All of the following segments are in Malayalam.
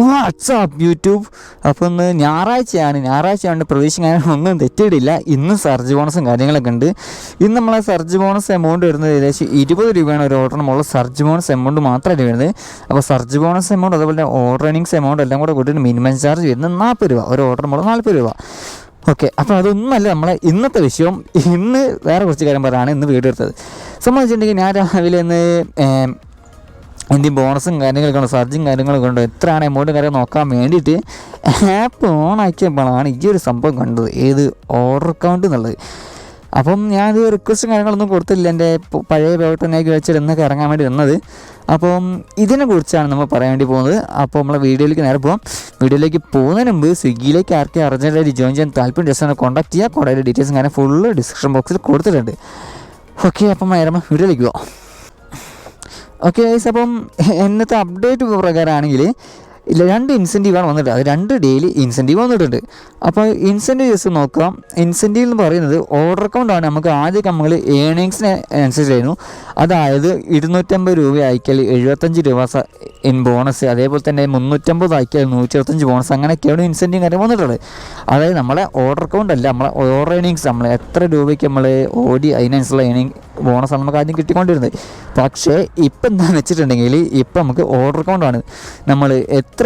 വാട്സാപ്പ് യൂട്യൂബ് അപ്പോൾ ഇന്ന് ഞായറാഴ്ചയാണ്. ഞായറാഴ്ചയാണ് പ്രതീക്ഷിക്കാൻ ഒന്നും തെറ്റിയിട്ടില്ല ഇന്ന് സർജ് ബോണസും കാര്യങ്ങളൊക്കെ ഉണ്ട്. ഇന്ന് നമ്മളെ സർജ് ബോണസ് എമൗണ്ട് വരുന്നത് ഏകദേശം ഇരുപത് രൂപയാണ് ഒരു ഓർഡർ മുകളിൽ സർജ് ബോണസ് എമൗണ്ട് മാത്രമല്ല വരുന്നത്. അപ്പോൾ സർജ് ബോണസ് എമൗണ്ട് അതുപോലെ ഓർഡർ ഏണിങ്സ് എമൗണ്ട് എല്ലാം കൂടെ കൂട്ടിയിട്ട് മിനിമം ചാർജ് വരുന്നത് നാൽപ്പത് രൂപ. ഒരു ഓർഡർ മുകളിൽ നാൽപ്പത് രൂപ. ഓക്കെ അപ്പോൾ അതൊന്നുമല്ല നമ്മളെ ഇന്നത്തെ വിഷയം. ഇന്ന് വേറെ കുറച്ച് കാര്യം പറയാനാണ് ഇന്ന് വീട് എടുത്തത്. സംബന്ധിച്ചിട്ടുണ്ടെങ്കിൽ ഞാൻ രാവിലെ ഇന്ന് എന്തെങ്കിലും ബോണസും കാര്യങ്ങളൊക്കെ ഉണ്ട് സർജും കാര്യങ്ങളൊക്കെ ഉണ്ട്. എത്രയാണ് എമൗണ്ട് കാര്യം നോക്കാൻ വേണ്ടിയിട്ട് ആപ്പ് ഓൺ ആക്കിയപ്പോഴാണ് ഈ ഒരു സംഭവം കണ്ടത്. ഏത് ഓർഡർ അക്കൗണ്ട് എന്നുള്ളത്. അപ്പം ഞാനത് റിക്വസ്റ്റും കാര്യങ്ങളൊന്നും കൊടുത്തില്ല. എന്റെ പഴയ പേട്ടനാക്കി വെച്ചിട്ട് എന്നൊക്കെ ഇറങ്ങാൻ വേണ്ടി വന്നത് അപ്പം ഇതിനെ കുറിച്ചാണ് നമ്മൾ പറയാൻ വേണ്ടി പോകുന്നത്. അപ്പോൾ നമ്മളെ വീഡിയോയിലേക്ക് നേരെ പോകാം വീഡിയോയിലേക്ക് പോകുന്നതിന് മുമ്പ് സ്വിഗ്ഗിയിലേക്ക് ആർക്കെ അർജന്റായിട്ട് ജോയിൻ ചെയ്യാൻ താല്പര്യം ജസ്റ്റ് കോൺടാക്ട് ചെയ്യുക കൂടാതെ ഡീറ്റെയിൽസും കാര്യം ഫുള്ള് ഡിസ്ക്രിപ്ഷൻ ബോക്സിൽ കൊടുത്തിട്ടുണ്ട്. ഓക്കെ അപ്പം നേരം വീഡിയോയിലേക്ക് പോകാം ഓക്കെ ഗൈസ് അപ്പം ഇന്നത്തെ അപ്ഡേറ്റ് പ്രകാരമാണെങ്കിൽ ഇല്ല രണ്ട് ഇൻസെന്റീവാണ് വന്നിട്ട് അത് രണ്ട് ഡെയിലി ഇൻസെന്റീവ് വന്നിട്ടുണ്ട്. അപ്പോൾ ഇൻസെന്റീവ് ജസ്റ്റ് നോക്കാം ഇൻസെന്റീവ് എന്ന് പറയുന്നത് ഓർഡർ അക്കൗണ്ടാണ് നമുക്ക് ആദ്യം നമ്മൾ ഏണിങ്സിന് അനുസരിച്ചായിരുന്നു അതായത് ഇരുന്നൂറ്റമ്പത് രൂപ ആയിക്കൽ എഴുപത്തഞ്ച് രൂപ ഇൻ ബോണസ് അതേപോലെ തന്നെ മുന്നൂറ്റമ്പത് ആക്കിയാൽ നൂറ്റി ഇരുപത്തഞ്ച് ബോണസ് അങ്ങനെയൊക്കെയാണ് ഇൻസെന്റീവ് കാര്യം വന്നിട്ടുള്ളത്. അതായത് നമ്മളെ ഓർഡർ അക്കൗണ്ട് അല്ല നമ്മളെ ഓർഡർ ഏണിങ്സ് നമ്മൾ എത്ര രൂപയ്ക്ക് നമ്മൾ ഓടി അതിനനുസരിച്ചുള്ള ഏണിങ് ബോണസാണ് നമുക്ക് ആദ്യം കിട്ടിക്കൊണ്ടിരുന്നത്. പക്ഷേ ഇപ്പം എന്താണെന്ന് വെച്ചിട്ടുണ്ടെങ്കിൽ ഇപ്പം നമുക്ക് ഓർഡർ അക്കൗണ്ടാണ് നമ്മൾ എത്ര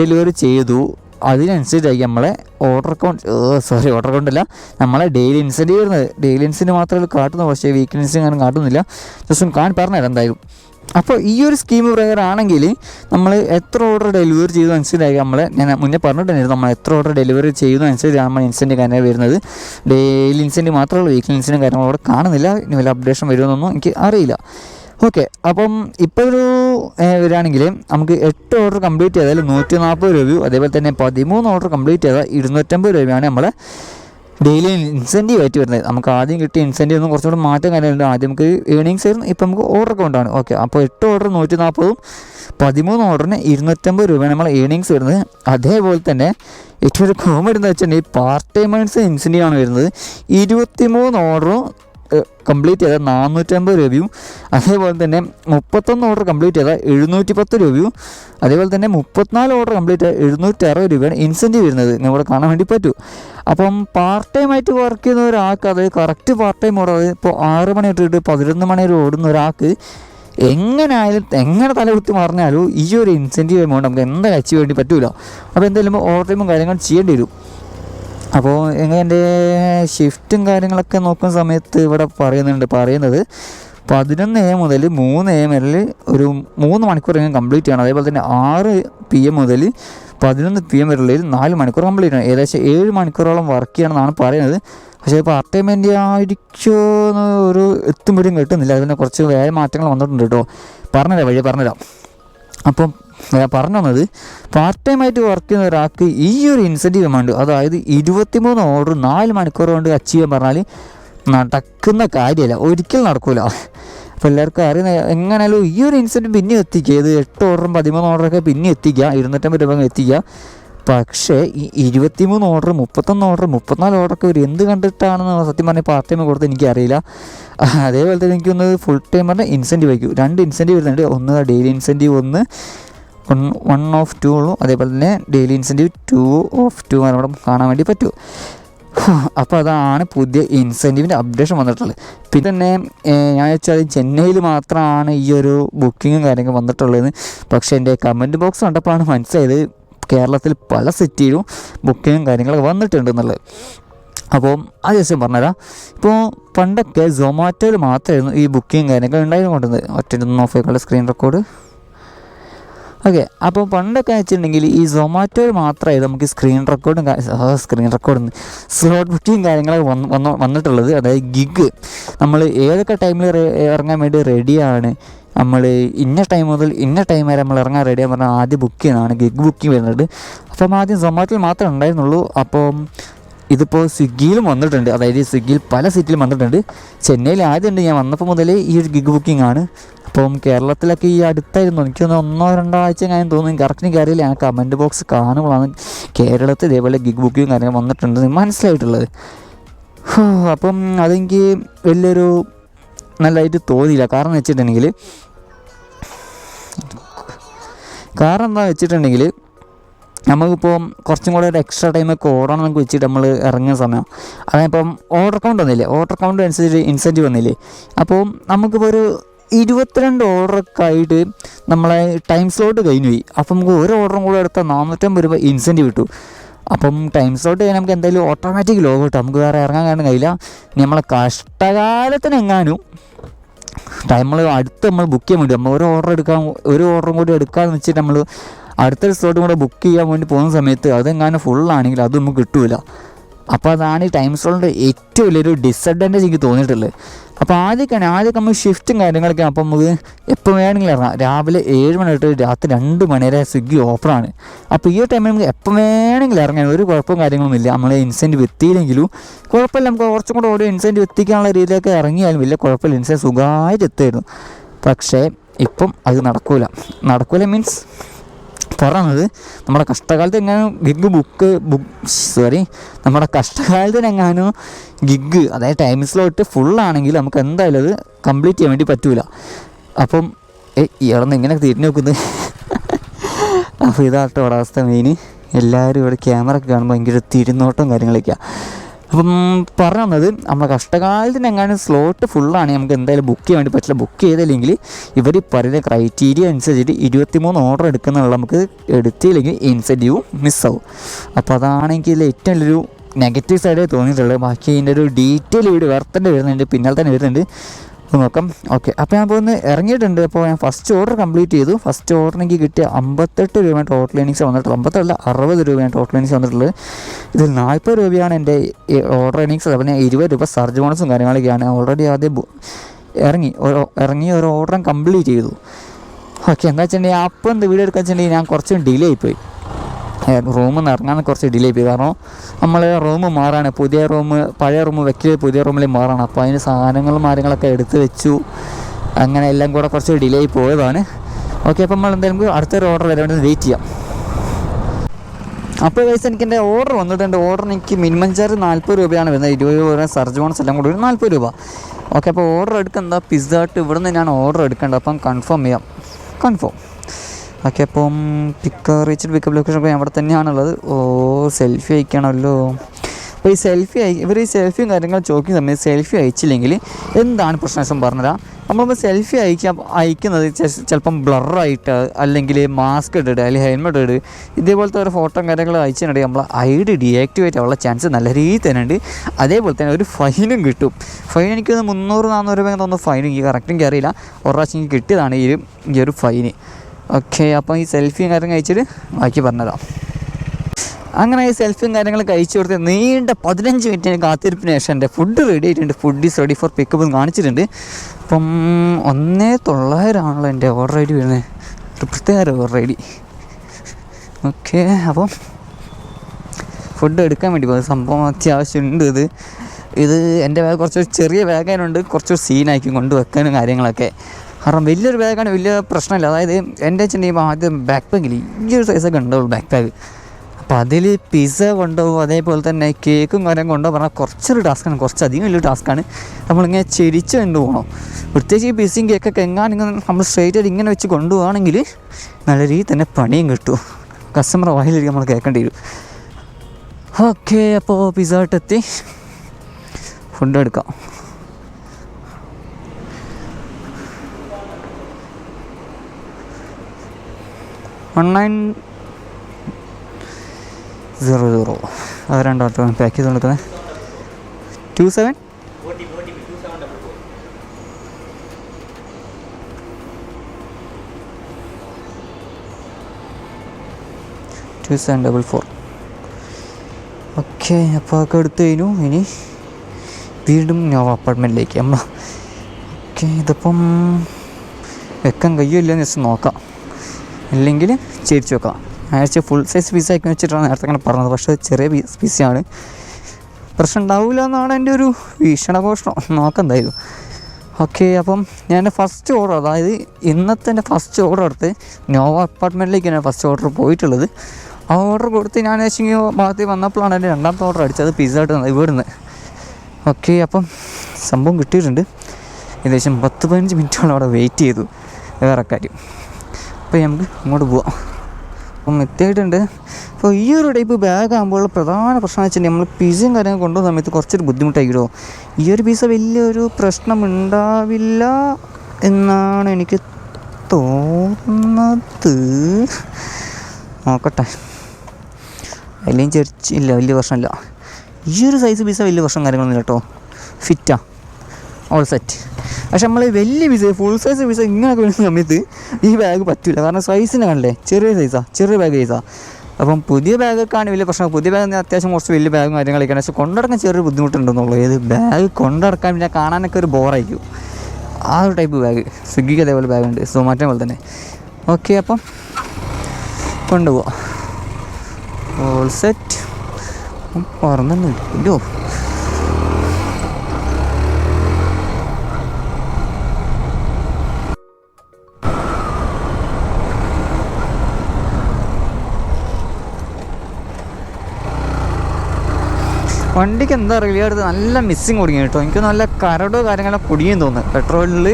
ഡെലിവറി ചെയ്തു. അതിനനുസരിച്ചായിരിക്കും നമ്മളെ order account sorry order account അല്ല നമ്മളെ ഡെയിലി ഇൻസെന്റീവ് വരുന്നത്. ഡെയിലി ഇൻസെന്റീവ് മാത്രമേ കാട്ടുന്നു പക്ഷേ വീക്ക് ഇൻസെന്റീവ് അങ്ങനെ കാട്ടുന്നില്ല. ജസ്റ്റ് ഒന്ന് കാണി പറഞ്ഞുതരാം എന്തായാലും. അപ്പോൾ ഈ ഒരു സ്കീം പ്രകാരം ആണെങ്കിൽ നമ്മൾ എത്ര ഓർഡർ ഡെലിവറി ചെയ്തു അനുസരിച്ചായിരിക്കും നമ്മൾ ഞാൻ മുന്നേ പറഞ്ഞിട്ടുണ്ടായിരുന്നു നമ്മൾ എത്ര ഓർഡർ ഡെലിവറി ചെയ്തു അനുസരിച്ചാണ് നമ്മൾ ഇൻസെന്റ് കാര്യം വരുന്നത്. ഡെയിലി ഇൻസെന്റ് മാത്രമേ വീക്കിലി ഇൻസെന്റും കാര്യങ്ങളും അവിടെ കാണുന്നില്ല. ഇനി വല്ല അപ്ഡേഷൻ വരുമെന്നൊന്നും എനിക്ക് അറിയില്ല. ഓക്കെ അപ്പം ഇപ്പോൾ ഒരു വരികയാണെങ്കിൽ നമുക്ക് എട്ട് ഓർഡർ കംപ്ലീറ്റ് ചെയ്താൽ നൂറ്റി നാൽപ്പത് രൂപയും അതേപോലെ തന്നെ പതിമൂന്ന് ഓർഡർ കംപ്ലീറ്റ് ചെയ്താൽ ഇരുന്നൂറ്റമ്പത് രൂപയാണ് നമ്മളെ ഡെയിലി ഇൻസെന്റീവ് ആയിട്ട് വരുന്നത്. നമുക്ക് ആദ്യം കിട്ടിയ ഇൻസെന്റീവ് ഒന്നും കുറച്ചുകൂടി മാറ്റം കാര്യമുണ്ട് ആദ്യം നമുക്ക് ഏണിങ്സ് ആയിരുന്നു ഇപ്പം നമുക്ക് ഓർഡർ അക്കൗണ്ടാണ് ഓക്കെ അപ്പോൾ എട്ട് ഓർഡർ നൂറ്റി നാൽപ്പതും പതിമൂന്ന് ഓർഡറിന് ഇരുന്നൂറ്റമ്പത് രൂപയാണ് നമ്മൾ ഏണിങ്സ് വരുന്നത്. അതേപോലെ തന്നെ ഏറ്റവും ഒരു കോമഡി എന്താ വെച്ചിട്ടുണ്ടെങ്കിൽ പാർട്ട് ടൈമേഴ്സ് ഇൻസെന്റീവ് ആണ് വരുന്നത്. ഇരുപത്തിമൂന്ന് ഓർഡറും കംപ്ലീറ്റ് ചെയ്ത നാനൂറ്റമ്പത് രൂപയും അതേപോലെ തന്നെ മുപ്പത്തൊന്ന് ഓർഡർ കംപ്ലീറ്റ് ചെയ്താൽ എഴുന്നൂറ്റി പത്ത് രൂപയും അതേപോലെ തന്നെ മുപ്പത്തിനാല് ഓർഡർ കംപ്ലീറ്റ് ചെയ്താൽ എഴുന്നൂറ്റി അറുപത് രൂപയാണ് ഇൻസെന്റീവ് വരുന്നത്. ഇവിടെ കാണാൻ വേണ്ടി പറ്റൂ. അപ്പം പാർട്ട് ടൈം ആയിട്ട് വർക്ക് ചെയ്യുന്ന ഒരാൾക്ക് അത് കറക്റ്റ് പാർട്ട് ടൈം ഓർഡർ ഇപ്പോൾ ആറ് മണി തൊട്ടിട്ട് പതിനൊന്ന് മണി വരെ ഓടുന്ന ഒരാൾക്ക് എങ്ങനെയായാലും എങ്ങനെ തലകുത്തി മറിഞ്ഞാലും ഈ ഒരു ഇൻസെന്റീവ് എമൗണ്ട് നമുക്ക് എന്താ അച്ചീവ് വേണ്ടി പറ്റൂല. അപ്പോൾ എന്തായാലും ഓവർ ടൈമും കാര്യങ്ങളും ചെയ്യേണ്ടി വരും. അപ്പോൾ എന്റെ ഷിഫ്റ്റും കാര്യങ്ങളൊക്കെ നോക്കുന്ന സമയത്ത് ഇവിടെ പറയുന്നുണ്ട് പറയുന്നത് പതിനൊന്ന് എ മുതൽ മൂന്ന് എ മുതൽ ഒരു മൂന്ന് മണിക്കൂർ എങ്ങനെ കംപ്ലീറ്റ് ചെയ്യണം. അതേപോലെ തന്നെ ആറ് പി എം മുതൽ പതിനൊന്ന് പി എം വരെയുള്ളതിൽ നാല് മണിക്കൂർ കംപ്ലീറ്റ് ചെയ്യണം. ഏകദേശം ഏഴ് മണിക്കൂറോളം വർക്ക് ചെയ്യണമെന്നാണ് പറയുന്നത്. പക്ഷേ പാർട്ട് ടൈം എന്റെ ആയിരിക്കോ ഒരു എത്തുമ്പോഴും കിട്ടുന്നില്ല. അതിന് കുറച്ച് വേറെ മാറ്റങ്ങൾ വന്നിട്ടുണ്ട് കേട്ടോ. പറഞ്ഞുതരാം വഴി പറഞ്ഞുതരാം. അപ്പം പറഞ്ഞു വന്നത് പാർട്ട് ടൈം ആയിട്ട് വർക്ക് ചെയ്യുന്ന ഒരാൾക്ക് ഈ ഒരു ഇൻസെന്റീവ് എമൗണ്ട് അതായത് ഇരുപത്തിമൂന്ന് ഓർഡർ നാല് മണിക്കൂർ കൊണ്ട് അച്ചീവ് ചെയ്യാൻ പറഞ്ഞാൽ നടക്കുന്ന കാര്യമല്ല. ഒരിക്കലും നടക്കില്ല അപ്പോൾ എല്ലാവർക്കും അറിയുന്ന എങ്ങനെയാലും ഈ ഒരു ഇൻസെന്റീവ് പിന്നെ എത്തിക്കുക. ഇത് എട്ട് ഓർഡറും പതിമൂന്ന് ഓർഡറൊക്കെ പിന്നെ എത്തിക്കുക. ഇരുന്നൂറ്റമ്പത് രൂപ എത്തിക്കുക. പക്ഷേ ഈ ഇരുപത്തിമൂന്ന് ഓർഡർ മുപ്പത്തൊന്ന് ഓർഡർ മുപ്പത്തിനാല് ഓർഡറൊക്കെ ഒരു എന്ത് കണ്ടിട്ടാണെന്ന് സത്യം പറഞ്ഞാൽ പാർട്ട് ടൈം കൊടുത്ത് എനിക്കറിയില്ല. അതേപോലെ തന്നെ എനിക്കൊന്ന് ഫുൾ ടൈം പറഞ്ഞാൽ ഇൻസെന്റീവ് വയ്ക്കും. രണ്ട് ഇൻസെന്റീവ് വരുന്നുണ്ട്. ഒന്ന് ഡെയിലി ഇൻസെന്റീവ് ഒന്ന് വൺ വൺ ഓഫ് ടു ഉള്ളൂ. അതേപോലെ തന്നെ daily incentive two of two ഇവിടെ കാണാൻ വേണ്ടി പറ്റൂ. അപ്പോൾ അതാണ് പുതിയ ഇൻസെന്റീവിന്റെ അപ്ഡേഷൻ വന്നിട്ടുള്ളത്. പിന്നെ തന്നെ ഞാൻ വെച്ചാൽ ചെന്നൈയിൽ മാത്രമാണ് ഈ ഒരു ബുക്കിങ്ങും കാര്യങ്ങളും വന്നിട്ടുള്ളതെന്ന്. പക്ഷേ എന്റെ കമന്റ് ബോക്സ് കണ്ടപ്പോഴാണ് മനസ്സിലായത് കേരളത്തിൽ പല സിറ്റിയിലും ബുക്കിങ്ങും കാര്യങ്ങളൊക്കെ വന്നിട്ടുണ്ട് എന്നുള്ളത്. അപ്പോൾ ആ ജസ്റ്റ് പറഞ്ഞുതരാം. ഇപ്പോൾ പണ്ടൊക്കെ സൊമാറ്റോയിൽ മാത്രമായിരുന്നു ഈ ബുക്കിങ് കാര്യങ്ങളൊക്കെ ഉണ്ടായിരുന്നുകൊണ്ടിരുന്നത് ഒറ്റ ഓഫ് സ്ക്രീൻ റെക്കോർഡ് ഓക്കെ അപ്പോൾ പണ്ടൊക്കെ വെച്ചിട്ടുണ്ടെങ്കിൽ ഈ സൊമാറ്റോയിൽ മാത്രമായിരുന്നു നമുക്ക് സ്ക്രീൻ റെക്കോർഡും സ്ക്രീൻ റെക്കോർഡും സ്ലോട്ട് ബുക്കിങ് കാര്യങ്ങളൊക്കെ വന്ന് വന്ന് വന്നിട്ടുള്ളത്. അതായത് ഗിഗ് നമ്മൾ ഏതൊക്കെ ടൈമിൽ ഇറങ്ങാൻ വേണ്ടി റെഡിയാണ് നമ്മൾ ഇന്ന ടൈം മുതൽ ഇന്ന ടൈം വരെ നമ്മൾ ഇറങ്ങാൻ റെഡിയാന്ന് പറഞ്ഞാൽ ആദ്യം ബുക്ക് ചെയ്യുന്നതാണ് ഗിഗ് ബുക്കിംഗ് വരുന്നത്. അപ്പം ആദ്യം സൊമാറ്റോയിൽ മാത്രമേ ഉണ്ടായിരുന്നുള്ളൂ. അപ്പം ഇതിപ്പോൾ സ്വിഗ്ഗിയിലും വന്നിട്ടുണ്ട്. അതായത് സ്വിഗ്ഗിയിൽ പല സീറ്റിലും വന്നിട്ടുണ്ട്. ചെന്നൈയിൽ ആദ്യം ഉണ്ട് ഞാൻ വന്നപ്പോൾ മുതലേ ഈ ഒരു ഗിഗ് ബുക്കിംഗ് ആണ്. അപ്പം കേരളത്തിലൊക്കെ ഈ അടുത്തായിരുന്നു. തോന്നുന്നു ഒന്നോ രണ്ടോ ആഴ്ച ഞാൻ തോന്നുന്നു. കറക്റ്റ് എനിക്ക് അറിയില്ല ഞാൻ കമന്റ് ബോക്സ് കാണുമ്പോഴാണ് കേരളത്തിൽ ഇതേപോലെ ഗിഗ് ബുക്കിംഗ് കാര്യങ്ങൾ വന്നിട്ടുണ്ട് മനസ്സിലായിട്ടുള്ളത്. അപ്പം അതെനിക്ക് വലിയൊരു നല്ലതായിട്ട് തോന്നിയില്ല. കാരണം വെച്ചിട്ടുണ്ടെങ്കിൽ കാരണം എന്താ വെച്ചിട്ടുണ്ടെങ്കിൽ നമുക്കിപ്പോൾ കുറച്ചും കൂടെ ഒരു എക്സ്ട്രാ ടൈമൊക്കെ ഓടണം എന്നൊക്കെ വെച്ചിട്ട് നമ്മൾ ഇറങ്ങുന്ന സമയം. അതായപ്പം ഓർഡർ കൗണ്ട് വന്നില്ലേ? ഓർഡർ കൗണ്ട് അനുസരിച്ച് ഇൻസെന്റീവ് വന്നില്ലേ? അപ്പോൾ നമുക്കിപ്പോൾ ഒരു ഇരുപത്തിരണ്ട് ഓർഡറൊക്കെ ആയിട്ട് നമ്മളെ ടൈം സ്ലോട്ട് കഴിഞ്ഞു പോയി അപ്പം നമുക്ക് ഒരു ഓർഡറും കൂടെ എടുത്താൽ നാനൂറ്റമ്പത് രൂപ ഇൻസെന്റീവ് കിട്ടും. അപ്പം ടൈം സ്ലോട്ട് കഴിഞ്ഞാൽ നമുക്ക് എന്തായാലും ഓട്ടോമാറ്റിക് ലോഗ് കിട്ടും നമുക്ക് വേറെ ഇറങ്ങാൻ കാരണം കഴിയില്ല. നമ്മളെ കഷ്ടകാലത്തിന് എങ്ങാനും ടൈം നമ്മൾ അടുത്ത് നമ്മൾ ബുക്ക് ചെയ്യാൻ വേണ്ടി നമ്മൾ ഒരു ഓർഡർ എടുക്കാൻ ഒരു ഓർഡറും കൂടി എടുക്കാമെന്ന് വെച്ചിട്ട് നമ്മൾ അടുത്ത സ്ലോട്ടും കൂടെ ബുക്ക് ചെയ്യാൻ വേണ്ടി പോകുന്ന സമയത്ത് അതെങ്ങാനും ഫുള്ളാണെങ്കിൽ അത് നമുക്ക് കിട്ടൂല. അപ്പോൾ അതാണ് ഈ ടൈം സോളിന്റെ ഏറ്റവും വലിയൊരു ഡിസഡ്വാന്റേജ് എനിക്ക് തോന്നിയിട്ടുള്ളത്. അപ്പോൾ ആദ്യമൊക്കെയാണ് ആദ്യമൊക്കെ നമ്മൾ ഷിഫ്റ്റും കാര്യങ്ങളൊക്കെ അപ്പം നമുക്ക് എപ്പോൾ വേണമെങ്കിലും ഇറങ്ങാം. രാവിലെ ഏഴ് മണി തൊട്ട് രാത്രി രണ്ട് മണി വരെ സ്വിഗ്ഗി ഓഫറാണ് അപ്പോൾ ഈ ടൈമിൽ നമുക്ക് എപ്പോൾ വേണമെങ്കിലും ഇറങ്ങാൻ ഒരു കുഴപ്പവും കാര്യങ്ങളൊന്നും ഇല്ല. നമ്മൾ ഇൻസെന്റീവ് എത്തിയില്ലെങ്കിലും കുഴപ്പമില്ല. നമുക്ക് കുറച്ചും കൂടെ ഓരോ ഇൻസെന്റീവ് എത്തിക്കാനുള്ള രീതിയിലൊക്കെ ഇറങ്ങിയാലും വലിയ കുഴപ്പമില്ല. ഇൻസെന്റ് സുഖമായിട്ട് എത്തുമായിരുന്നു. പക്ഷേ ഇപ്പം അത് നടക്കൂല. നടക്കൂല മീൻസ് പറഞ്ഞത് നമ്മുടെ കഷ്ടകാലത്ത് എങ്ങാനും ഗിഗ് ബുക്ക് ബുക്ക് സോറി നമ്മുടെ കഷ്ടകാലത്തിന് എങ്ങാനും ഗിഗ് അതായത് ടൈം സ്ലോട്ട് ഫുള്ളാണെങ്കിൽ നമുക്ക് എന്തായാലും അത് കംപ്ലീറ്റ് ചെയ്യാൻ വേണ്ടി പറ്റൂല. അപ്പം ഏ ഇയാളൊന്ന് ഇങ്ങനെ തിരിഞ്ഞു നോക്കുന്നത്. അപ്പോൾ ഇതാട്ടോ ഇവിടെ അവസ്ഥ. മെയിൻ എല്ലാവരും ഇവിടെ ക്യാമറ ഒക്കെ കാണുമ്പോൾ ഭയങ്കര തിരുന്നോട്ടം കാര്യങ്ങളൊക്കെയാണ് അപ്പം പറഞ്ഞു തന്നത് നമ്മുടെ കഷ്ടകാലത്തിന് എങ്ങാനും സ്ലോട്ട് ഫുള്ളാണ് നമുക്ക് എന്തായാലും ബുക്ക് ചെയ്യാൻ വേണ്ടി പറ്റില്ല. ബുക്ക് ചെയ്തില്ലെങ്കിൽ ഇവർ പറയുന്ന ക്രൈറ്റീരിയ അനുസരിച്ചിട്ട് ഇരുപത്തിമൂന്ന് ഓർഡർ എടുക്കുന്നുള്ള നമുക്ക് എടുത്തില്ലെങ്കിൽ ഇൻസെന്റീവും മിസ്സാവും അപ്പോൾ അതാണ് ഏറ്റവും വലിയൊരു നെഗറ്റീവ് സൈഡേ തോന്നിയിട്ടുള്ളത്. ബാക്കി ഇതിന്റെ ഒരു ഡീറ്റെയിൽ വീഡിയോ വേറെ വരുന്നുണ്ട്. പിന്നാലെ തന്നെ വരുന്നുണ്ട്. നോക്കാം. ഓക്കെ അപ്പോൾ ഞാൻ പോകുന്ന ഇറങ്ങിയിട്ടുണ്ട്. അപ്പോൾ ഞാൻ ഫസ്റ്റ് ഓർഡർ കംപ്ലീറ്റ് ചെയ്തു. ഫസ്റ്റ് ഓർഡർ എനിക്ക് കിട്ടിയ അമ്പത്തെട്ട് രൂപയാണ് ടോട്ടൽ ഏണിങ്സ് വന്നിട്ടുള്ളത്. അമ്പത്തല്ല അറുപത് രൂപയാണ് ടോട്ടൽ ഏണിങ്സ് വന്നിട്ടുള്ളത്. ഇതിൽ നാൽപ്പത് രൂപയാണ് എന്റെ ഓർഡർ ഏണിങ്സ് അപ്പോൾ ഞാൻ ഇരുപത് രൂപ സർജ് ബോണസും കാര്യങ്ങളൊക്കെയാണ്. ഓൾറെഡി ആദ്യം ഇറങ്ങി. ഒരു ഇറങ്ങി ഒരു ഓർഡറും കംപ്ലീറ്റ് ചെയ്തു. ഓക്കെ എന്താ വെച്ചിട്ടുണ്ടെങ്കിൽ അപ്പം എന്ത് വീഡിയോ എടുക്കാൻ വെച്ചിട്ടുണ്ടെങ്കിൽ ഞാൻ കുറച്ചും ഡിലേ ആയിപ്പോയി. റൂമിൽ നിറങ്ങാൻ കുറച്ച് ഡിലേ ചെയ്തു കാരണം നമ്മൾ റൂം മാറാണ്. പുതിയ റൂം പഴയ റൂം വെക്കൽ പുതിയ റൂമിൽ മാറാണ്. അപ്പോൾ അതിന് സാധനങ്ങളും കാര്യങ്ങളൊക്കെ എടുത്ത് വെച്ചു. അങ്ങനെ എല്ലാം കൂടെ കുറച്ച് ഡിലേ ആയി പോയതാണ്. ഓക്കെ അപ്പം നമ്മൾ എന്തെങ്കിലും അടുത്തൊരു ഓർഡർ വരാൻ വെയിറ്റ് ചെയ്യാം. അപ്പോൾ വയസ്സ് എനിക്ക് എന്റെ ഓർഡർ വന്നിട്ടുണ്ട്. ഓർഡർ എനിക്ക് മിനിമം ചാർജ് നാൽപ്പത് രൂപയാണ് വരുന്നത്. ഇരുപത് രൂപ സർജ് ബോണസ് എല്ലാം കൂടി നാൽപ്പത് രൂപ. ഓക്കെ അപ്പോൾ ഓർഡർ എടുക്കുന്ന പിസ്സ ഇവിടെ നിന്ന് ഞാൻ ഓർഡർ എടുക്കേണ്ടത്. അപ്പം കൺഫേം ചെയ്യാം. കൺഫേം ഓക്കെ അപ്പം പിക്ക് റീച്ച് പിക്കപ്പ് ലൊക്കേഷൻ ഒക്കെ അവിടെ തന്നെയാണുള്ളത്. ഓ സെൽഫി അയക്കണമല്ലോ. അപ്പോൾ ഈ സെൽഫി അയ ഇവർ ഈ സെൽഫിയും കാര്യങ്ങളും ചോദിക്കുന്ന സമയത്ത് സെൽഫി അയച്ചില്ലെങ്കിൽ എന്താണ് പ്രശ്നം പറഞ്ഞുതരാം നമ്മളിപ്പോൾ സെൽഫി അയക്കാൻ അയക്കുന്നത് ചിലപ്പം ബ്ലറായിട്ട് അല്ലെങ്കിൽ മാസ്ക് ഇട്ടിട്ട് അല്ലെങ്കിൽ ഹെൽമെറ്റ് ഇട്ട് ഇതേപോലത്തെ ഒരു ഫോട്ടോ കാര്യങ്ങൾ അയച്ചിട്ടുണ്ടെങ്കിൽ നമ്മൾ ഐ ഡി ഡീആക്ടിവേറ്റ് ആവാനുള്ള ചാൻസ് നല്ല രീതിയിൽ തന്നെ ഉണ്ട്. അതേപോലെ തന്നെ ഒരു ഫൈനും കിട്ടും. ഫൈൻ എനിക്ക് മുന്നൂറ് നാന്നൂറ് രൂപ തോന്നുന്നു ഫൈൻ എനിക്ക് കറക്റ്റ് എനിക്ക് അറിയില്ല ഒരു പ്രാവശ്യം എനിക്ക് കിട്ടിയതാണ് ഈ ഒരു ഫൈന് ഓക്കെ അപ്പോൾ ഈ സെൽഫിയും കാര്യങ്ങൾ കഴിച്ചിട്ട് ബാക്കി പറഞ്ഞതാണ് അങ്ങനെ ഈ സെൽഫിയും കാര്യങ്ങളും കഴിച്ചു കൊടുത്ത് നീണ്ട പതിനഞ്ച് മിനിറ്റ് കാത്തിരിപ്പിന് ശേഷം എന്റെ ഫുഡ് റെഡി ആയിട്ടുണ്ട്. Food is ready for pickup എന്ന് കാണിച്ചിട്ടുണ്ട്. അപ്പം ഒന്നേ തൊള്ളായിരമാണല്ലോ എന്റെ ഓർഡർ ഐ ഡി വരുന്നത് ഒരു പ്രത്യേക ഓർഡർ ഐ ഡി ഓക്കെ അപ്പം ഫുഡ് എടുക്കാൻ വേണ്ടി പോകുന്നത് സംഭവം അത്യാവശ്യമുണ്ട് ഇത്. ഇത് എന്റെ കുറച്ച് ചെറിയ വേഗനുണ്ട് കുറച്ച് സീനാക്കി കൊണ്ട് വെക്കാനും കാര്യങ്ങളൊക്കെ. കാരണം വലിയൊരു ബാഗാണ് വലിയ പ്രശ്നമില്ല. അതായത് എന്റെ ഈ ആദ്യം ബാക്ക് ബാഗിൽ ഈ ഒരു സൈസൊക്കെ ഉണ്ടാവുള്ളൂ ബാക്ക് ബാഗ് അപ്പോൾ അതിൽ പിസ്സ കൊണ്ടുപോകും അതേപോലെ തന്നെ കേക്കും കാര്യം കൊണ്ടുപോകും. പറഞ്ഞാൽ കുറച്ചൊരു ടാസ്ക്കാണ് കുറച്ചധികം വലിയൊരു ടാസ്ക്കാണ് നമ്മളിങ്ങനെ ചെരിച്ച് കൊണ്ടുപോകണം പ്രത്യേകിച്ച് ഈ പിസ്സയും കേക്കൊക്കെ എങ്ങാനും നമ്മൾ സ്ട്രേറ്റ് ആയിട്ട് ഇങ്ങനെ വെച്ച് കൊണ്ടുപോകുകയാണെങ്കിൽ നല്ല രീതിയിൽ തന്നെ പണിയും കിട്ടും. കസ്റ്റമർ വായിലേക്ക് നമ്മൾ കേൾക്കേണ്ടി വരും. ഓക്കെ അപ്പോൾ പിസ്സ എത്തി. ഫുഡ് എടുക്കാം. നയൻ സീറോ സീറോ അത് രണ്ടാമത്തെ പാക്ക് ചെയ്ത് കൊടുക്കുന്നത് two seven two seven double four okay അപ്പോൾ അതൊക്കെ എടുത്തു കഴിഞ്ഞു. ഇനി വീണ്ടും നോവ അപ്പാർട്ട്മെന്റിലേക്ക് നമ്മൾ ഓക്കെ ഇതിപ്പം വെക്കാൻ കഴിയില്ല എന്ന് വെച്ച് നോക്കാം. ഇല്ലെങ്കിൽ ചേരിച്ച് വെക്കാം അയച്ച് ഫുൾ സൈസ് പീസ് ആക്കി വെച്ചിട്ടാണ് നേരത്തെ അങ്ങനെ പറഞ്ഞത്. പക്ഷേ ചെറിയ പീസ് പീസാണ് പ്രശ്നം ഉണ്ടാവില്ല എന്നാണ് എന്റെ ഒരു വീക്ഷണഘോഷണം നോക്കാം എന്തായാലും. ഓക്കെ അപ്പം ഞാൻ എന്റെ ഫസ്റ്റ് ഓർഡർ അതായത് ഇന്നത്തെ എന്റെ ഫസ്റ്റ് ഓർഡർ എടുത്ത് നോവ അപ്പാർട്ട്മെന്റിലേക്കാണ് ഫസ്റ്റ് ഓർഡർ പോയിട്ടുള്ളത്. ആ ഓർഡർ കൊടുത്ത് ഞാൻ വെച്ചെങ്കിൽ ഭാഗത്ത് വന്നപ്പോഴാണ് എന്റെ രണ്ടാമത്തെ ഓർഡർ അടിച്ചത് പിസ്സ ആയിട്ട് തന്നത് ഇവിടുന്ന്. ഓക്കെ അപ്പം സംഭവം കിട്ടിയിട്ടുണ്ട്. ഏകദേശം പത്ത് പതിനഞ്ച് മിനിറ്റോളം അവിടെ വെയിറ്റ് ചെയ്തു. വേറെ കാര്യം. അപ്പോൾ നമുക്ക് അങ്ങോട്ട് പോവാം. അപ്പം എത്തിയിട്ടുണ്ട് അപ്പോൾ ഈ ഒരു ടൈപ്പ് ബാഗ് ആകുമ്പോൾ പ്രധാന പ്രശ്നം വെച്ചാൽ നമ്മൾ പിസയും കാര്യങ്ങൾ കൊണ്ടുപോകുന്ന സമയത്ത് കുറച്ചൊരു ബുദ്ധിമുട്ടായിരിക്കുമോ ഈ ഒരു പിസ വലിയൊരു പ്രശ്നം ഉണ്ടാവില്ല എന്നാണ് എനിക്ക് തോന്നുന്നത്. നോക്കട്ടെ. അതിലേയും ചെറിച്ച് ഇല്ല വലിയ പ്രശ്നമില്ല. ഈ ഒരു സൈസ് പിസ വലിയ പ്രശ്നം കാര്യങ്ങളൊന്നുമില്ല കേട്ടോ. ഫിറ്റാ ഓൾ സെറ്റ് പക്ഷെ നമ്മൾ വലിയ പിസ ഫുൾ സൈസ് പിസ ഇങ്ങനെയൊക്കെ വരുന്ന സമയത്ത് ഈ ബാഗ് പറ്റില്ല കാരണം സൈസിനെ കണ്ടേ ചെറിയ സൈസാ ചെറിയ ബാഗ് സൈസാ അപ്പം പുതിയ ബാഗൊക്കെ ആണ് വലിയ പ്രശ്നം പുതിയ ബാഗ് അത്യാവശ്യം കുറച്ച് വലിയ ബാഗും കാര്യങ്ങളൊക്കെയാണ് പക്ഷെ കൊണ്ടടക്കാൻ ചെറിയൊരു ബുദ്ധിമുട്ടുണ്ടെന്നുള്ളൂ. ഏത് ബാഗ് കൊണ്ടടക്കാൻ പിന്നെ കാണാനൊക്കെ ഒരു ബോറായിരിക്കും ആ ഒരു ടൈപ്പ് ബാഗ് സ്വിഗ്ഗിക്ക് അതേപോലെ ബാഗ് ഉണ്ട്. സൊമാറ്റോ പോലെ തന്നെ. ഓക്കെ അപ്പം കൊണ്ടുപോവാം. ഓൾ സെറ്റ് പറന്നില്ലോ വണ്ടിക്ക് എന്താ അറിയില്ല അടുത്ത് നല്ല മിസ്സിങ് കുടുങ്ങി കേട്ടോ. എനിക്ക് നല്ല കരടോ കാര്യങ്ങളോ കുടിയും തോന്നുന്നു. പെട്രോളിൽ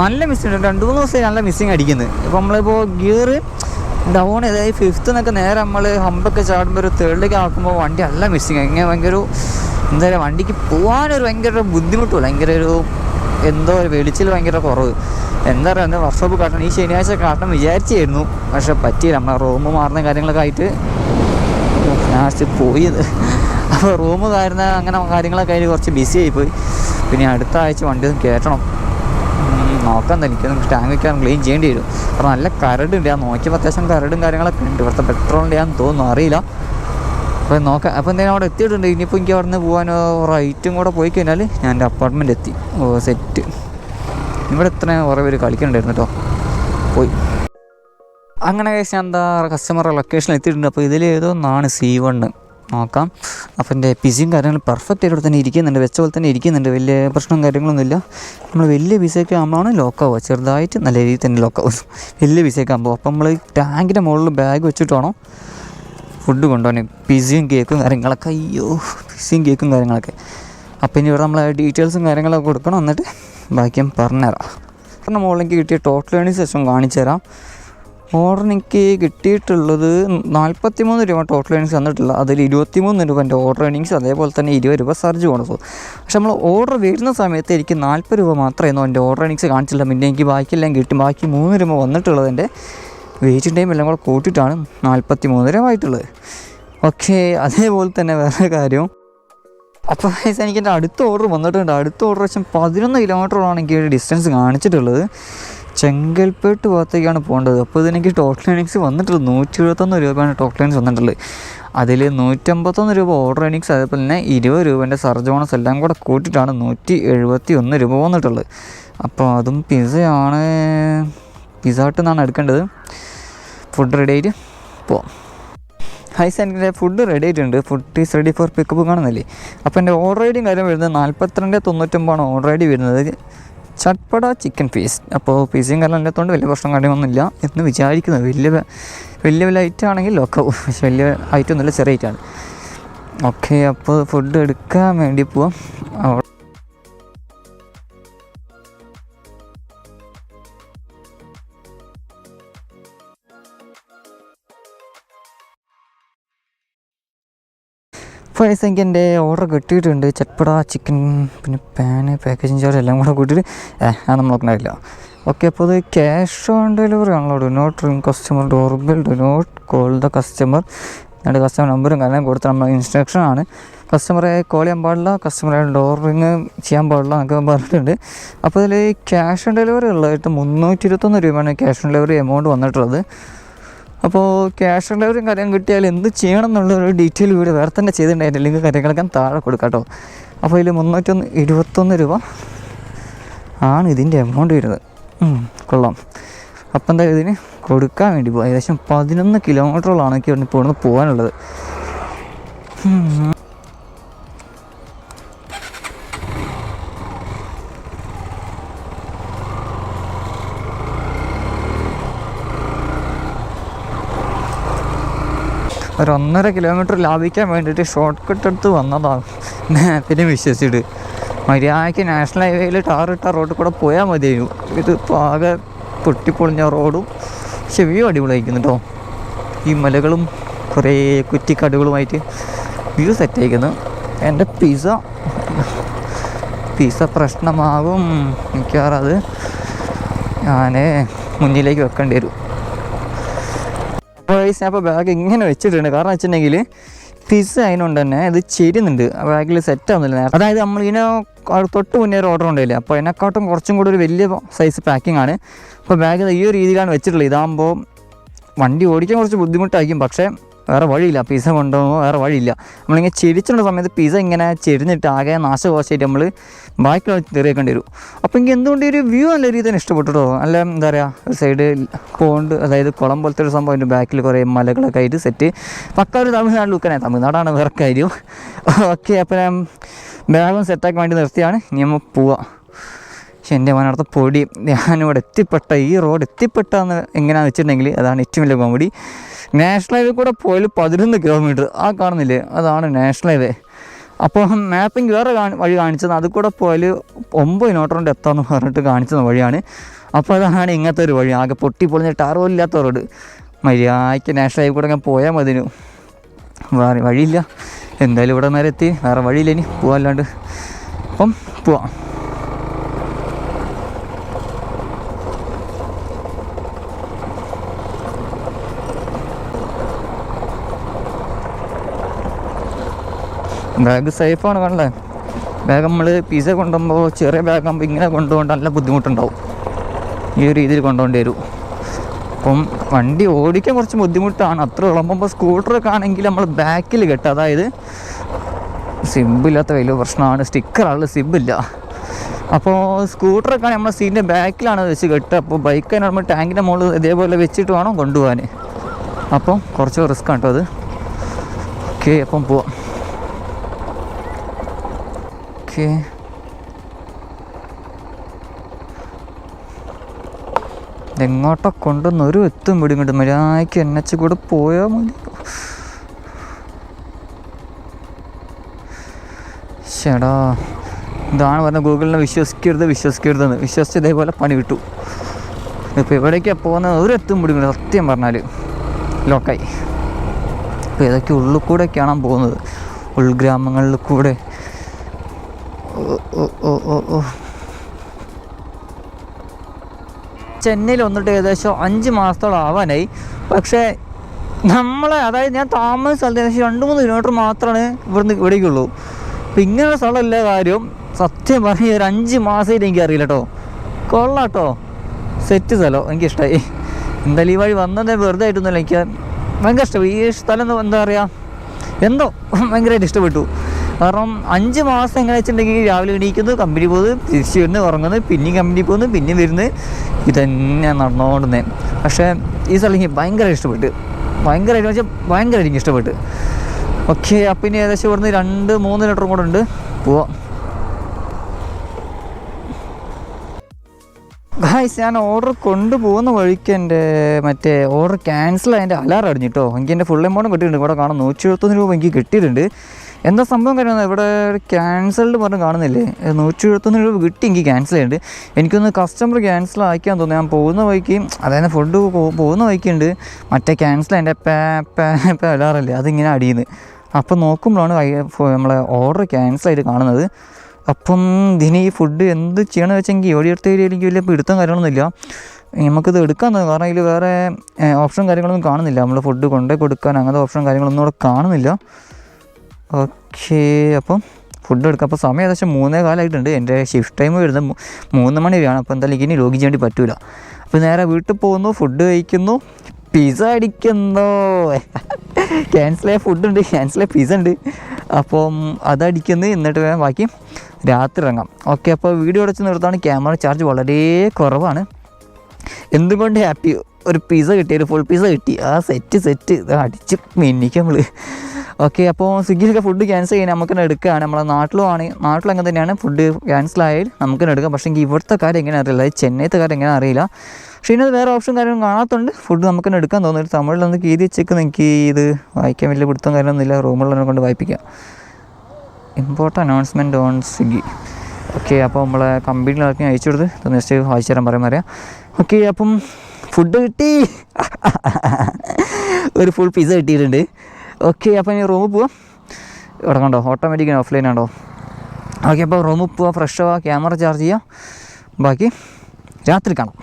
നല്ല മിസ്സിങ് രണ്ട് മൂന്ന് ദിവസമായി നല്ല മിസ്സിങ് അടിക്കുന്നത് ഇപ്പോൾ നമ്മളിപ്പോൾ ഗിയർ ഡൗൺ അതായത് ഫിഫ്ത്ത് എന്നൊക്കെ നേരെ നമ്മൾ ഹമ്പൊക്കെ ചാടുമ്പോൾ ഒരു തേർഡിലേക്ക് ആക്കുമ്പോൾ വണ്ടി നല്ല മിസ്സിങ് ഇങ്ങനെ ഭയങ്കര ഒരു എന്താ പറയുക വണ്ടിക്ക് പോകാനൊരു ഭയങ്കര ബുദ്ധിമുട്ട് ഭയങ്കര ഒരു എന്തോ ഒരു വെളിച്ചിൽ ഭയങ്കര കുറവ്. എന്താ പറയുക എന്താ വർക്ക്ഷോപ്പ് കാട്ടണം. ഈ ശനിയാഴ്ച കാട്ടണം വിചാരിച്ചായിരുന്നു. പക്ഷെ പറ്റിയില്ല. നമ്മളെ റൂം മാറുന്ന കാര്യങ്ങളൊക്കെ ആയിട്ട് ലാസ്റ്റ് പോയത് അപ്പോൾ റൂം കാരണം അങ്ങനെ കാര്യങ്ങളൊക്കെ അതിൽ കുറച്ച് ബിസി ആയിപ്പോയി. പിന്നെ അടുത്ത ആഴ്ച വണ്ടി ഒന്ന് കയറ്റണം നോക്കാൻ എനിക്കൊന്ന് ടാങ്ക് വെക്കാൻ ക്ലീൻ ചെയ്യേണ്ടി വരും. കാരണം നല്ല കരടുണ്ട് ഞാൻ നോക്കിയപ്പോൾ അത്യാവശ്യം കരടും കാര്യങ്ങളൊക്കെ ഉണ്ട്. ഇവിടുത്തെ പെട്രോളിന്റെ ഞാൻ തോന്നുന്നു. അറിയില്ല. അപ്പോൾ നോക്കാം. അപ്പോൾ എന്തെങ്കിലും അവിടെ എത്തിയിട്ടുണ്ട്. ഇനിയിപ്പോൾ എനിക്ക് അവിടെ നിന്ന് പോകാനോ റൈറ്റും കൂടെ പോയി കഴിഞ്ഞാൽ ഞാൻ എന്റെ അപ്പാർട്ട്മെന്റ് എത്തി. ഓ സെറ്റ് ഇവിടെ ഇത്ര കുറേ പേര് കളിക്കണ്ടായിരുന്നു കേട്ടോ പോയി. അങ്ങനെ ഞാൻ എന്താ കസ്റ്റമർ ലൊക്കേഷനിൽ എത്തിയിട്ടുണ്ട്. അപ്പോൾ ഇതിലേതോ ഒന്നാണ് സി വണ്ണ് നോക്കാം. അപ്പോൾ എന്റെ പിസിയും കാര്യങ്ങളും പെർഫെക്റ്റ് ആയിട്ട് തന്നെ ഇരിക്കുന്നുണ്ട്. വെച്ച പോലെ തന്നെ ഇരിക്കുന്നുണ്ട്. വലിയ പ്രശ്നവും കാര്യങ്ങളൊന്നുമില്ല നമ്മൾ വലിയ പിസയൊക്കെ ആകുമ്പോഴാണ് ലോക്കാവുക ചെറുതായിട്ട് നല്ല രീതിയിൽ തന്നെ ലോക്കാവും വലിയ പിസയൊക്കെ ആകുമ്പോൾ അപ്പോൾ നമ്മൾ ടാങ്കിന്റെ മുകളിൽ ബാഗ് വെച്ചിട്ടാണോ ഫുഡ് കൊണ്ടുപോകാൻ. പിസിയും കേക്കും കാര്യങ്ങളൊക്കെ. അയ്യോ പിസിയും കേക്കും കാര്യങ്ങളൊക്കെ. അപ്പോൾ ഇനി ഇവിടെ നമ്മൾ ഡീറ്റെയിൽസും കാര്യങ്ങളൊക്കെ കൊടുക്കണം. എന്നിട്ട് ബാക്കി ഞാൻ പറഞ്ഞുതരാം. പറഞ്ഞ മുകളിലേക്ക് കിട്ടിയ ടോട്ടൽ ഏണിങ്സ് ശേഷം കാണിച്ചു തരാം ഓർഡർ എനിക്ക് കിട്ടിയിട്ടുള്ളത് നാൽപ്പത്തി മൂന്ന് രൂപ ടോട്ടൽ ഏണിങ്സ് തന്നിട്ടില്ല. അതിൽ ഇരുപത്തി മൂന്ന് രൂപ എന്റെ ഓർഡർ ഏണിങ്സ് അതേപോലെ തന്നെ ഇരുപത് രൂപ സർജ് ബോണസ് പക്ഷെ നമ്മൾ ഓർഡർ വരുന്ന സമയത്ത് എനിക്ക് നാൽപ്പത് രൂപ മാത്രമായിരുന്നു എന്റെ ഓർഡർ ഏണിങ്സ് കാണിച്ചില്ല പിന്നെ എനിക്ക് ബാക്കിയെല്ലാം കിട്ടി. ബാക്കി മൂന്ന് രൂപ വന്നിട്ടുള്ളത് എന്റെ വെയിറ്റിംഗ് ടൈം എല്ലാം കൂടെ കൂട്ടിയിട്ടാണ് നാൽപ്പത്തി മൂന്ന് രൂപ ആയിട്ടുള്ളത്. ഓക്കെ അതേപോലെ തന്നെ വേറെ കാര്യം. അപ്പോൾ എനിക്ക് എന്റെ അടുത്ത ഓർഡർ വന്നിട്ടുണ്ട്. അടുത്ത ഓർഡർ വെച്ചാൽ പതിനൊന്ന് കിലോമീറ്ററോളാണ് എനിക്ക് ഡിസ്റ്റൻസ് കാണിച്ചിട്ടുള്ളത്. ചെങ്കൽപ്പേട്ട് ഭാഗത്തേക്കാണ് പോകേണ്ടത്. അപ്പോൾ ഇതെനിക്ക് ടോട്ടൽ ഏണിങ്സ് വന്നിട്ടുള്ളത് നൂറ്റി എഴുപത്തൊന്ന് രൂപയാണ് ടോട്ടൽ ഏണിങ്സ് വന്നിട്ടുള്ളത്. അതിൽ നൂറ്റമ്പത്തൊന്ന് രൂപ ഓർഡർ ഏണിങ്സ് അതേപോലെ തന്നെ ഇരുപത് രൂപേന്റെ സർജ് ബോണസ് എല്ലാം കൂടെ കൂട്ടിയിട്ടാണ് നൂറ്റി എഴുപത്തി ഒന്ന് രൂപ വന്നിട്ടുള്ളത്. അപ്പോൾ അതും പിസയാണ്. പിസ ഹട്ട് നിന്നാണ് എടുക്കേണ്ടത്. ഫുഡ് റെഡി ആയിട്ട് പോവാം. ഹൈ സാർ എന്റെ ഫുഡ് റെഡി ആയിട്ടുണ്ട്. Food is ready for pickup കാണുന്നില്ലേ? അപ്പോൾ എന്റെ ഓർഡർ ഐഡിയും കാര്യം വരുന്നത് നാൽപ്പത്തിരണ്ട് തൊണ്ണൂറ്റൊമ്പതാണ് ഓർഡർ ഐ ഡി വരുന്നത്. Chatpata chicken piece. അപ്പോൾ പീസും കാരണം വലിയ പ്രശ്നം കാര്യമൊന്നുമില്ല എന്ന് വിചാരിക്കുന്നത്. വലിയ വലിയ വലിയ ഐറ്റം ആണെങ്കിൽ ലോക്കാവും പക്ഷെ വലിയ ഐറ്റം ഒന്നുമില്ല ചെറിയ ഐറ്റമാണ് ഓക്കെ അപ്പോൾ ഫുഡ് എടുക്കാൻ വേണ്ടി പോവാം. ഇപ്പോൾ എനിക്ക് എന്റെ ഓർഡർ കിട്ടിയിട്ടുണ്ട്. ചട്പട ചിക്കൻ പിന്നെ പാന് പാക്കേജിങ് ചാർജ് എല്ലാം കൂടെ കൂട്ടിയിട്ട്. ഏഹ് അത് നോക്കണ്ടാവില്ല. ഓക്കെ അപ്പോൾ അത് ക്യാഷ് ഓൺ ഡെലിവറി ആണല്ലോ do not ring customer door bell do not call the customer എന്നിട്ട് കസ്റ്റമർ നമ്പറും കാര്യം കൊടുത്ത നമ്മൾ ഇൻസ്ട്രക്ഷൻ ആണ്. കസ്റ്റമറെ കോൾ ചെയ്യാൻ പാടില്ല. കസ്റ്റമറെ ഡോർ റിങ് ചെയ്യാൻ പാടില്ല എന്നൊക്കെ പറഞ്ഞിട്ടുണ്ട്. അപ്പോൾ അതിൽ ക്യാഷ് ഓൺ ഡെലിവറി ഉള്ളതായിട്ട് മുന്നൂറ്റി ഇരുപത്തൊന്ന് രൂപയാണ് ക്യാഷ് ഓൺ ഡെലിവറി എമൗണ്ട് വന്നിട്ടുള്ളത്. അപ്പോൾ ക്യാഷ് ഓൺ ഡെലിവറിയും കാര്യം കിട്ടിയാൽ എന്ത് ചെയ്യണം എന്നുള്ള ഒരു ഡീറ്റെയിൽ വീട് വേറെ തന്നെ ചെയ്തിട്ടുണ്ടായിരുന്നു. ലിങ്ക് കാര്യങ്ങളൊക്കെ താഴെ കൊടുക്കാം കേട്ടോ. അപ്പോൾ ഇതിൽ മുന്നൂറ്റൊന്ന് ഇരുപത്തൊന്ന് രൂപ ആണ് ഇതിന്റെ എമൗണ്ട് വരുന്നത്. കൊള്ളാം. അപ്പം എന്താ ഇതിന് കൊടുക്കാൻ വേണ്ടി പോകും ഏകദേശം പതിനൊന്ന് കിലോമീറ്ററോളാണ് എനിക്ക് ഇവിടുന്ന് ഇവിടുന്ന് പോകാനുള്ളത്. ഒരു ഒന്നര കിലോമീറ്റർ ലാഭിക്കാൻ വേണ്ടിയിട്ട് ഷോർട്ട് കട്ട് എടുത്ത് വന്നതാണ് മാപ്പിനെ വിശ്വസിച്ചിട്ട്. മര്യാദയ്ക്ക് നാഷണൽ ഹൈവേയിൽ ടാറിട്ട റോഡിൽ കൂടെ പോയാൽ മതിയായിരുന്നു. ഇത് ഇപ്പോൾ ആകെ പൊട്ടിപ്പൊളിഞ്ഞ റോഡും ചെവിയും അടിപൊളിയായിരിക്കുന്നു കേട്ടോ ഈ മലകളും കുറേ കുറ്റിക്കാടുകളുമായിട്ട് വ്യൂ സെറ്റ് ആയിരിക്കുന്നു. എന്റെ പിസ പിസ പ്രശ്നമാകും മിക്കവാറും അത് ഞാൻ മുന്നിലേക്ക് വെക്കേണ്ടി വരും. അപ്പോൾ ഞാൻ ഇപ്പോൾ ബാഗ് ഇങ്ങനെ വെച്ചിട്ടുണ്ട്. കാരണം വെച്ചിട്ടുണ്ടെങ്കിൽ ഫിസ് അതിനുകൊണ്ട് തന്നെ ഇത് ചെരുന്നുണ്ട് ബാഗിൽ സെറ്റ് ആവുന്നില്ല അതായത് നമ്മൾ ഇങ്ങനെ തൊട്ട് മുന്നേ ഒരു ഓർഡർ ഉണ്ടല്ലേ? അപ്പോൾ അതിനെക്കാട്ടും കുറച്ചും കൂടി ഒരു വലിയ സൈസ് പാക്കിംഗ് ആണ്. അപ്പോൾ ബാഗ് ഈ ഒരു രീതിയിലാണ് വെച്ചിട്ടുള്ളത്. ഇതാകുമ്പോൾ വണ്ടി ഓടിക്കാൻ കുറച്ച് ബുദ്ധിമുട്ടായിരിക്കും. പക്ഷേ വേറെ വഴിയില്ല. പിസ കൊണ്ടുപോകുമ്പോൾ വേറെ വഴിയില്ല. നമ്മളിങ്ങനെ ചെരിച്ചുള്ള സമയത്ത് പിസ ഇങ്ങനെ ചെരിഞ്ഞിട്ട് ആകെ നാശകോശമായിട്ട് നമ്മൾ ബാക്കിൽ തെറിയേക്കേണ്ടി വരും. അപ്പോൾ എനിക്ക് എന്തുകൊണ്ട് ഒരു വ്യൂ നല്ല രീതിയിൽ തന്നെ ഇഷ്ടപ്പെട്ടിട്ടോ അല്ല എന്താ പറയുക ഒരു സൈഡ് പോണ്ട് അതായത് കുളം പോലത്തെ ഒരു സംഭവം അതിന്റെ ബാക്കിൽ കുറേ മലകളൊക്കെ ആയിട്ട് സെറ്റ് പക്ക ഒരു തമിഴ്നാട് ലുക്കനെ തമിഴ്നാടാണ് വേറെ കാര്യം. ഓക്കെ അപ്പോൾ ഞാൻ ബാഗും സെറ്റാക്കാൻ വേണ്ടി നിർത്തിയാണ്. ഇനി നമ്മൾ പോവാം. പക്ഷെ എന്റെ മനടുത്ത പൊടി. ഞാനിവിടെ എത്തിപ്പെട്ട ഈ റോഡ് എത്തിപ്പെട്ടെന്ന് എങ്ങനെയാണെന്ന് വെച്ചിട്ടുണ്ടെങ്കിൽ അതാണ് ഏറ്റവും വലിയ കോമഡി നാഷണൽ ഹൈവേ കൂടെ പോയാൽ പതിനൊന്ന് കിലോമീറ്റർ ആ കാണുന്നില്ലേ? അതാണ് നാഷണൽ ഹൈവേ അപ്പോൾ മാപ്പിംഗ് വേറെ വഴി കാണിച്ചത്. അത് കൂടെ പോയാൽ ഒമ്പത് കൊണ്ട് എത്താമെന്ന് പറഞ്ഞിട്ട് കാണിച്ചത് വഴിയാണ്. അപ്പോൾ അതാണ് ഇങ്ങനത്തെ ഒരു വഴി. ആകെ പൊട്ടി പൊളിഞ്ഞ ടാറോ ഇല്ലാത്ത റോഡ് മര്യാദയ്ക്ക് നാഷണൽ ഹൈവേ കൂടെ ഞാൻ പോയാൽ മതിനു വേറെ വഴിയില്ല. എന്തായാലും ഇവിടെ നേരെ എത്തി. വേറെ വഴിയില്ല ഇനി. പോകാല്ലാണ്ട് അപ്പം പോവാം. ബാഗ് സേഫാണ് കണ്ടേ ബാഗ് നമ്മൾ പിസ കൊണ്ടുപോകുമ്പോൾ ചെറിയ ബാഗ് ആകുമ്പോൾ ഇങ്ങനെ കൊണ്ടുപോകേണ്ട നല്ല ബുദ്ധിമുട്ടുണ്ടാവും. ഈ ഒരു രീതിയിൽ കൊണ്ടുപോകേണ്ടി വരും. അപ്പം വണ്ടി ഓടിക്കാൻ കുറച്ച് ബുദ്ധിമുട്ടാണ്. അത്ര ഉള്ളപ്പോൾ സ്കൂട്ടറൊക്കെ ആണെങ്കിൽ നമ്മൾ ബാക്കിൽ കെട്ടുക. അതായത് സിബില്ലാത്ത വലിയ പ്രശ്നമാണ്. സ്റ്റിക്കറാണ് സിബില്ല അപ്പോൾ സ്കൂട്ടറൊക്കെ നമ്മൾ സീറ്റിന്റെ ബാക്കിലാണ് വെച്ച് കെട്ടുക. അപ്പോൾ ബൈക്ക് നമ്മൾ ടാങ്കിന്റെ മുകളിൽ ഇതേപോലെ വെച്ചിട്ട് വേണം കൊണ്ടുപോകാൻ അപ്പം കുറച്ച് റിസ്ക്കാണ് കേട്ടോ അത്. ഓക്കെ അപ്പം പോവാം. ഓക്കെ എങ്ങോട്ടോ കൊണ്ടുവന്ന് ഒരു എത്തും പിടി കിട്ടും. മര്യാദയ്ക്ക് എൻ എച്ച് കൂടെ പോയാൽ മതി. ചേടാ ഇതാണ് പറഞ്ഞ ഗൂഗിളിനെ വിശ്വസിക്കരുത് വിശ്വസിക്കരുതെന്ന്. വിശ്വസിച്ച് ഇതേപോലെ പണി വിട്ടു. ഇപ്പോൾ എവിടേക്കാണ് പോകുന്നത്? ഒരു എത്തും പിടി ഇങ്ങോട്ട് സത്യം പറഞ്ഞാൽ ലോക്കായി. ഇപ്പോൾ ഏതൊക്കെ ഉള്ളിൽ കൂടെയൊക്കെയാണ് പോകുന്നത്? ഉൾഗ്രാമങ്ങളിൽ കൂടെ ചെന്നൈയിൽ വന്നിട്ട് ഏകദേശം അഞ്ച് മാസത്തോളം ആവാനായി പക്ഷേ നമ്മളെ അതായത് ഞാൻ താമസ സ്ഥലത്ത് ഏകദേശം രണ്ട് മൂന്ന് കിലോമീറ്റർ മാത്രമാണ് ഇവിടുന്ന് ഇവിടേക്കുള്ളൂ. അപ്പം ഇങ്ങനെയുള്ള സ്ഥലമല്ല കാര്യം. സത്യം പറഞ്ഞ ഒരു അഞ്ച് മാസമായിട്ട് എനിക്ക് അറിയില്ല കേട്ടോ കൊള്ളാം കേട്ടോ സെറ്റ് സ്ഥലം എനിക്കിഷ്ടമായി എന്തായാലും ഈ വഴി വന്നത് വെറുതെ ആയിട്ടൊന്നുമില്ല. എനിക്ക് ഭയങ്കര ഇഷ്ടമായി. ഈ സ്ഥലം എന്താ പറയുക എന്തോ ഭയങ്കരമായിട്ട് ഇഷ്ടപ്പെട്ടു. കാരണം അഞ്ച് മാസം എങ്ങനെ വെച്ചിട്ടുണ്ടെങ്കിൽ രാവിലെ എണീക്കുന്നു കമ്പനി പോകുന്നു തിരിച്ചു വരുന്നത് ഉറങ്ങുന്നു പിന്നെയും കമ്പനി പോകുന്നു പിന്നെയും വരുന്നു. ഇതന്നെ നടന്നുകൊണ്ടുന്നത് പക്ഷേ ഈ സ്ഥലം എനിക്ക് ഭയങ്കര ഇഷ്ടപ്പെട്ട്. ഭയങ്കരമായിട്ട് വെച്ചാൽ ഭയങ്കരമായിട്ട് എനിക്ക് ഇഷ്ടപ്പെട്ട്. ഓക്കെ അപ്പം ഇനി ഏകദേശം ഇവിടുന്ന് രണ്ട് മൂന്ന് ലിറ്റർ കൂടെ ഉണ്ട്. പോവാം. ഗായ്സ് ഞാൻ ഓർഡർ കൊണ്ടുപോകുന്ന വഴിക്ക് എന്റെ മറ്റേ ഓർഡർ ക്യാൻസൽ അതിന്റെ അലാറം അടിഞ്ഞിട്ടോ എനിക്ക് എന്റെ ഫുൾ എമൗണ്ടും കിട്ടിയിട്ടുണ്ട്. ഇവിടെ കാണാം നൂറ്റി എഴുപത്തൊന്ന് രൂപ എനിക്ക് കിട്ടിയിട്ടുണ്ട്. എന്താ സംഭവം കാര്യമാണ് ഇവിടെ ക്യാൻസൽഡ് പറഞ്ഞ് കാണുന്നില്ലേ? നൂറ്റി എഴുപത്തൊന്ന് രൂപ കിട്ടി എനിക്ക് ക്യാൻസൽ ചെയ്യുന്നുണ്ട് എനിക്കൊന്ന് കസ്റ്റമർ ക്യാൻസൽ ആക്കിയാൻ തോന്നുന്നു. ഞാൻ പോകുന്ന വഴിക്ക് അതായത് ഫുഡ് പോകുന്ന വഴിക്കുണ്ട്. മറ്റേ ക്യാൻസൽ അതിന്റെ പേ പേ പേ അലാറല്ലേ അതിങ്ങനെ അടിയുന്നത് അപ്പം നോക്കുമ്പോഴാണ് നമ്മളെ ഓർഡർ ക്യാൻസൽ ആയിട്ട് കാണുന്നത്. അപ്പം ഇതിന് ഈ ഫുഡ് എന്ത് ചെയ്യണമെന്ന് വെച്ചെങ്കിൽ ഓടി അടുത്ത ഏരിയയിൽ എനിക്ക് വലിയ പിടുത്തം കാര്യങ്ങളൊന്നുമില്ല നമുക്കിത് എടുക്കാൻ തോന്നും കാരണം ഇതിൽ വേറെ ഓപ്ഷൻ കാര്യങ്ങളൊന്നും കാണുന്നില്ല. നമ്മൾ ഫുഡ് കൊണ്ടേ കൊടുക്കാൻ അങ്ങനത്തെ ഓപ്ഷൻ കാര്യങ്ങളൊന്നും ഇവിടെ കാണുന്നില്ല. ഓക്കെ അപ്പം ഫുഡ് എടുക്കാം. അപ്പോൾ സമയം ഏകദേശം മൂന്നേ കാലമായിട്ടുണ്ട് എന്റെ ഷിഫ്റ്റ് ടൈം വരുന്നത് മൂന്ന് മണി വരെയാണ്. അപ്പോൾ എന്തായാലും ഇനി ലോഗിൻ ചെയ്യേണ്ടി പറ്റൂല. അപ്പോൾ നേരെ വീട്ടിൽ പോകുന്നു. ഫുഡ് കഴിക്കുന്നു. പിസ അടിക്കുന്നു. ക്യാൻസലായ ഫുഡുണ്ട് ക്യാൻസലായ പിസ ഉണ്ട്. അപ്പം അതടിക്കുന്നു എന്നിട്ട് വേണം ബാക്കി രാത്രി ഇറങ്ങാം. ഓക്കെ അപ്പോൾ വീഡിയോ അടച്ച് നിർത്താണ് ക്യാമറ ചാർജ് വളരെ കുറവാണ്. എന്തുകൊണ്ട് ഹാപ്പി ഒരു പിസ കിട്ടി ഒരു ഫുൾ പിസ കിട്ടി. ആ സെറ്റ് സെറ്റ് അടിച്ച് മിന്നിക്കും നമ്മൾ ഓക്കെ അപ്പോൾ സ്വിഗ്ഗിയിലൊക്കെ ഫുഡ് ക്യാൻസൽ ചെയ്യാൻ നമുക്ക് എടുക്കുകയാണ്. നമ്മളെ നാട്ടിലും ആണ് നാട്ടിലും അങ്ങനെ തന്നെയാണ് ഫുഡ് ക്യാൻസൽ ആയാൽ നമുക്ക് എടുക്കാം. പക്ഷേ എങ്കിൽ ഇവിടുത്തെ കാര്യം എങ്ങനെ അറിയില്ല? ചെന്നൈത്തെ കാര്യം എങ്ങനെ അറിയില്ല? പക്ഷേ ഇതിനകത്ത് വേറെ ഓപ്ഷൻ കാര്യങ്ങളും കാണാത്തതുകൊണ്ട് ഫുഡ് നമുക്ക് എടുക്കാൻ തോന്നുന്നു. തമിഴിലൊന്ന് കീതി വെച്ചേക്കുന്ന എനിക്ക് ഇത് വായിക്കാൻ വലിയ പിടുത്തം കാര്യമൊന്നുമില്ല റൂമുള്ളതിനെ കൊണ്ട് വായിപ്പിക്കാം. Important announcement on Swiggy okay അപ്പോൾ നമ്മളെ കമ്പനിയിലാർക്കും അയച്ചു കൊടുത്ത് നെക്സ്റ്റ് വായിച്ചു തരാൻ പറയാൻ പറയാം. ഓക്കെ അപ്പം ഫുഡ് കിട്ടി. ഒരു ഫുൾ പിസ്സ കിട്ടിയിട്ടുണ്ട്. ഓക്കെ അപ്പോൾ ഇനി റൂമിൽ പോവാം. ഇവിടെ കണ്ടോ ഓട്ടോമാറ്റിക് ഓഫ്ലൈൻ ആണോ? ഓക്കെ അപ്പോൾ റൂമിൽ പോവാം ഫ്രഷ് ആവാം ക്യാമറ ചാർജ് ചെയ്യാം. ബാക്കി രാത്രി കാണാം.